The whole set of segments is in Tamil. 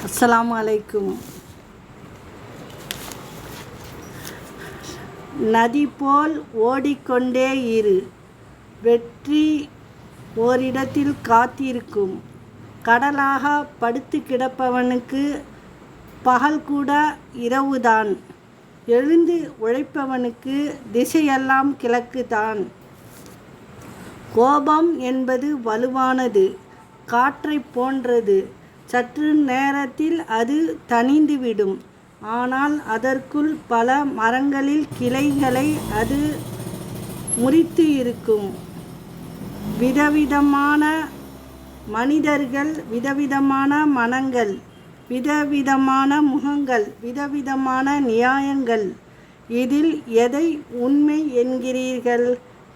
அஸ்லாம் அலைக்கும். நதி போல் ஓடிக்கொண்டே இரு. வெற்றி ஓரிடத்தில் காத்திருக்கும். கடலாக படுத்து கிடப்பவனுக்கு பகல் கூட இரவுதான். எழுந்து உழைப்பவனுக்கு திசையெல்லாம் கிழக்குதான். கோபம் என்பது வலுவானது. காற்றைப் போன்றது. சற்று நேரத்தில் அது தணிந்துவிடும். ஆனால் அதற்குள் பல மரங்களில் கிளைகளை அது முறித்து இருக்கும் விதவிதமான மனிதர்கள் விதவிதமான மனங்கள் விதவிதமான முகங்கள் விதவிதமான நியாயங்கள். இதில் எதை உண்மை என்கிறீர்கள்?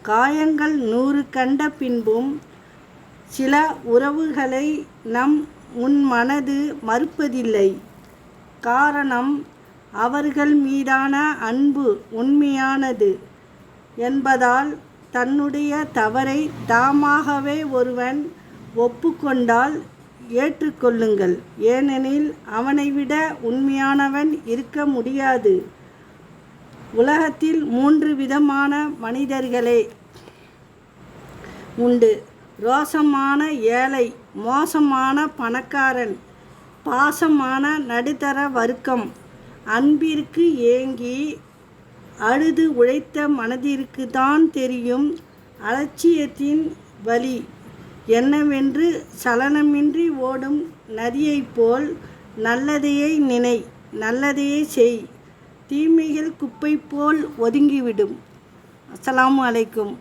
காயங்கள் நூறு கண்ட பின்பும் சில உறவுகளை நம் உன் மனது மறுப்பதில்லை. காரணம் அவர்கள் மீதான அன்பு உண்மையானது என்பதால் தன்னுடைய தவறை தாமாகவே ஒருவன் ஒப்புக்கொண்டால் ஏற்றுக்கொள்ளுங்கள். ஏனெனில் அவனை விட உண்மையானவன் இருக்க முடியாது. உலகத்தில் மூன்று விதமான மனிதர்களே உண்டு. ரோசமான ஏழை மோசமான பணக்காரன் பாசமான நடுத்தர வர்க்கம். அன்பிற்கு ஏங்கி அழுது உழைத்த மனதிற்கு தான் தெரியும் அலட்சியத்தின் வலி. என்னவென்று சலனமின்றி ஓடும் நதியைப் போல் நல்லதையே நினை நல்லதையே செய். தீமைகள் குப்பை போல் ஒதுங்கிவிடும். அஸ்லாம் அலைக்கும்.